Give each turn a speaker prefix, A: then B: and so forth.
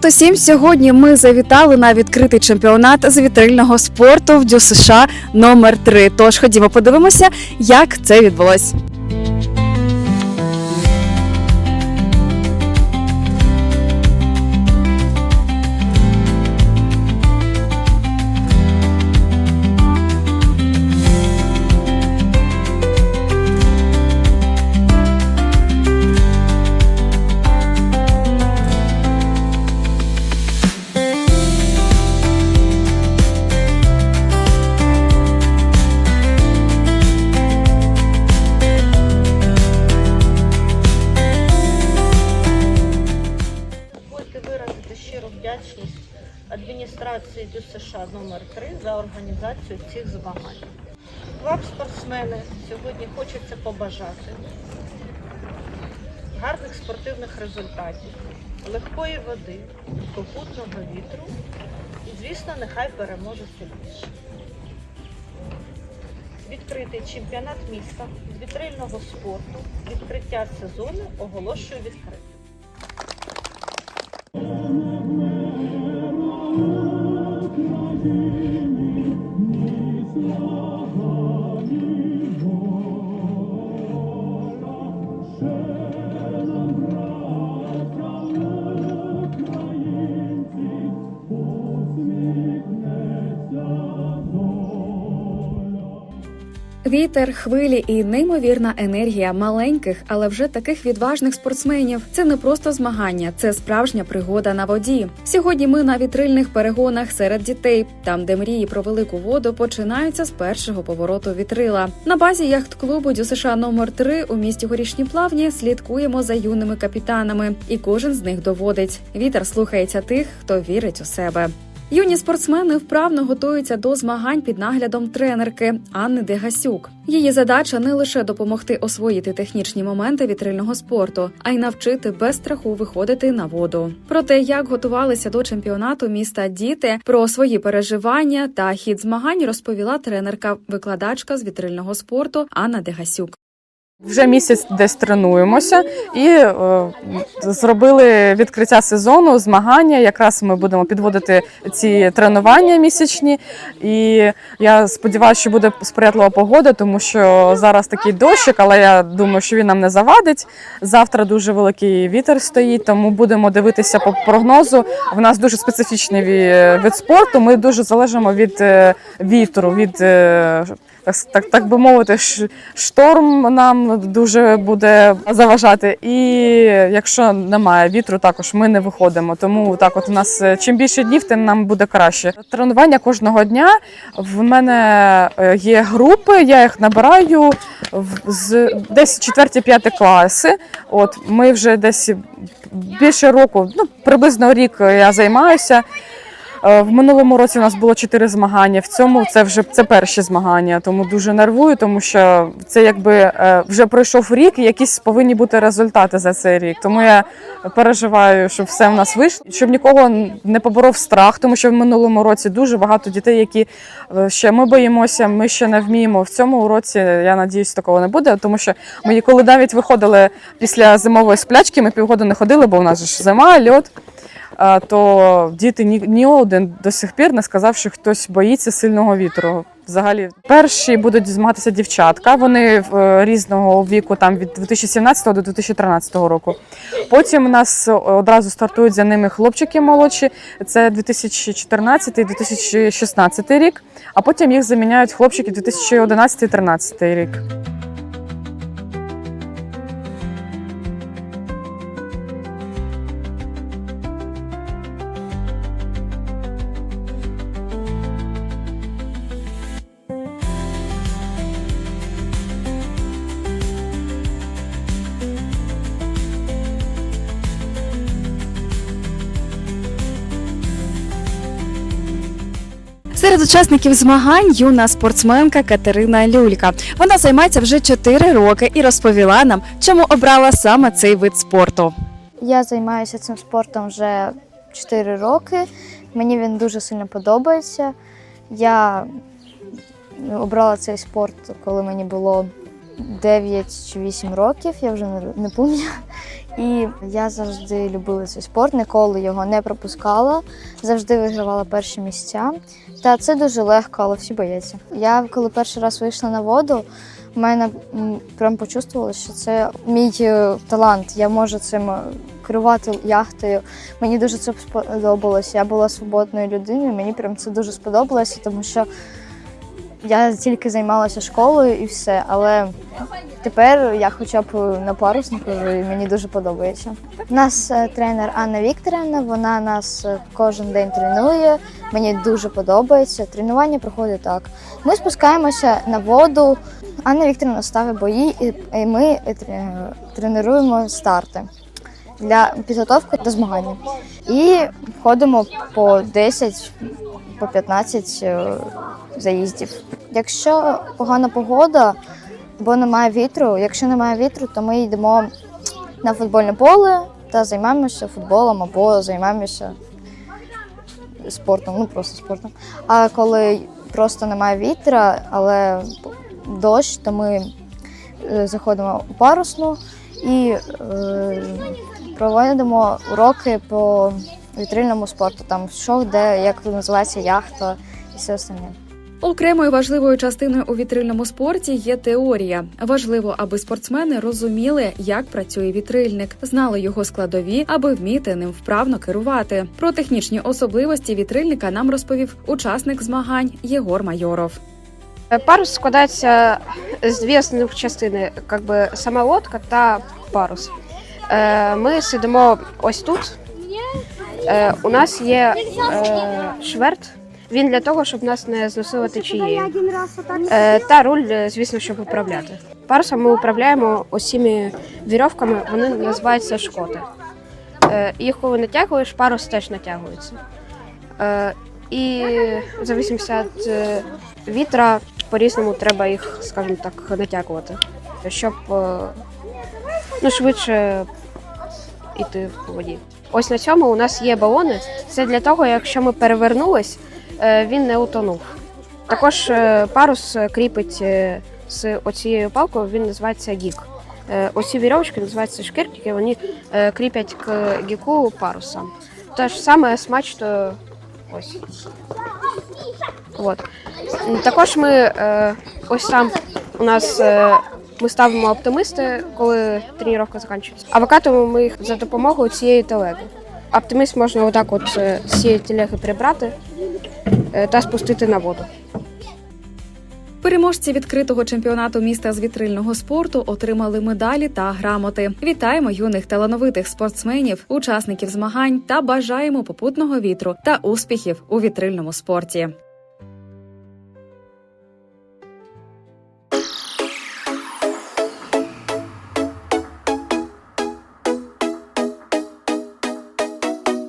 A: Привіт усім! Сьогодні ми завітали на відкритий чемпіонат з вітрильного спорту в ДЮСШ номер 3 Тож ходімо подивимося, як це відбулось.
B: Адміністрації ДЮСШ номер 3 за організацію цих змагань. Вам, спортсмени, сьогодні хочеться побажати гарних спортивних результатів, легкої води, попутного вітру і, звісно, нехай переможе сильніше. Відкритий чемпіонат міста з вітрильного спорту, відкриття сезону оголошую відкритим.
A: Вітер, хвилі і неймовірна енергія маленьких, але вже таких відважних спортсменів. Це не просто змагання, це справжня пригода на воді. Сьогодні ми на вітрильних перегонах серед дітей, там, де мрії про велику воду починаються з першого повороту вітрила. На базі яхт-клубу ДЮСШ номер 3 у місті Горішні Плавні слідкуємо за юними капітанами, і кожен з них доводить: вітер слухається тих, хто вірить у себе. Юні спортсмени вправно готуються до змагань під наглядом тренерки Анни Дегасюк. Її задача не лише допомогти освоїти технічні моменти вітрильного спорту, а й навчити без страху виходити на воду. Про те, як готувалися до чемпіонату міста діти, про свої переживання та хід змагань розповіла тренерка, викладачка з вітрильного спорту Анна Дегасюк.
C: Вже місяць десь тренуємося і е, зробили відкриття сезону, змагання. Якраз ми будемо підводити ці тренування місячні. І я сподіваюся, що буде сприятлива погода, тому що зараз такий дощик, але я думаю, що він нам не завадить. Завтра дуже великий вітер стоїть, тому будемо дивитися по прогнозу. В нас дуже специфічний ві- вид спорту. Ми дуже залежимо від е, вітру, від е, так, так, би мовити, шторм нам дуже буде заважати. І якщо немає вітру, також ми не виходимо. Тому так, от у нас е, чим більше днів, тим нам буде краще. Тренування кожного дня. В мене е, є групи, я їх набираю з десь 4-5 класи. От ми вже десь більше року, ну приблизно рік я займаюся. Е, В минулому році у нас було чотири змагання. В цьому це вже це перші змагання, тому дуже нервую, тому що це якби е, вже пройшов рік, і якісь повинні бути результати за цей рік. Тому я переживаю, щоб все в нас вийшло, щоб нікого не поборов страх, тому що в минулому році дуже багато дітей, які е, ще ми боїмося, ми ще не вміємо. В цьому році я надіюсь, такого не буде, тому що ми коли навіть виходили після зимової сплячки, ми півгода не ходили, бо у нас ж зима, льот. То діти ні, ні один до сих пір не сказав, що хтось боїться сильного вітру. Взагалі, перші будуть змагатися дівчатка. Вони е, різного віку, там від 2017 до 2013 року. Потім у нас одразу стартують за ними хлопчики молодші. Це 2014-2016 рік. А потім їх заміняють хлопчики 2011-2013 рік.
A: Серед учасників змагань юна спортсменка Катерина Люлька. Вона займається вже 4 роки і розповіла нам, чому обрала саме цей вид спорту.
D: Я займаюся цим спортом вже 4 роки. Мені він дуже сильно подобається. Я обрала цей спорт, коли мені було 9 чи 8 років, я вже не- пам'ятаю. І я завжди любила цей спорт, ніколи його не пропускала, завжди вигравала перші місця. Та це дуже легко, але всі бояться. Я коли перший раз вийшла на воду, в мене прям почувствувала, що це мій е, талант. Я можу цим е, керувати яхтою. Мені дуже це сподобалося. Я була свободною людиною. Мені прям це дуже сподобалося, тому що я тільки займалася школою і все. Але тепер я хоча б на паруснику і мені дуже подобається. У нас е, тренер Анна Вікторівна. Вона нас е, кожен день тренує. Мені дуже подобається. Тренування проходить так. Ми спускаємося на воду. Анна Вікторівна ставить бої, і ми е, тренуємо старти для підготовки до змагання. І ходимо по 10, по 15 е, заїздів. Якщо погана погода, бо немає вітру, якщо немає вітру, то ми йдемо на футбольне поле та займаємося футболом або займаємося спортом, ну просто спортом. А коли просто немає вітра, але дощ, то ми е, заходимо у парусну і е, проводимо уроки по вітрильному спорту. Там що, де, як називається яхта і все остальне.
A: Окремою важливою частиною у вітрильному спорті є теорія. Важливо, аби спортсмени розуміли, як працює вітрильник, знали його складові, аби вміти ним вправно керувати. Про технічні особливості вітрильника нам розповів учасник змагань Єгор Майоров.
E: Парус складається з дві основних частини, як би сама лодка та парус. Е, Ми сидимо ось тут. Е, У нас є е, шверт. Він для того, щоб нас не зносило течією. Е, Та руль, звісно, щоб управляти. Парусом ми управляємо ось цими вірьовками, вони називаються шкоти. Їх коли натягуєш, парус теж натягується. І в залежності від вітра по-різному треба їх, скажімо так, натягувати, щоб ну, швидше йти по воді. Ось на цьому у нас є балони. Це для того, якщо ми перевернулись, е, він не утонув. Також е, парус кріпить е, з оцією палкою, він називається гік. Оці вірьовочки називаються шкіртики, вони кріпять к гіку паруса. Те ж саме смачно ось. От. Також ми ось там у нас ми ставимо оптимисти, коли тренування закінчується. А викатуємо ми їх за допомогою цієї телеги. Оптиміст можна отак от е, з цієї телеги прибрати е, та спустити на воду.
A: Переможці відкритого чемпіонату міста з вітрильного спорту отримали медалі та грамоти. Вітаємо юних талановитих спортсменів, учасників змагань та бажаємо попутного вітру та успіхів у вітрильному спорті.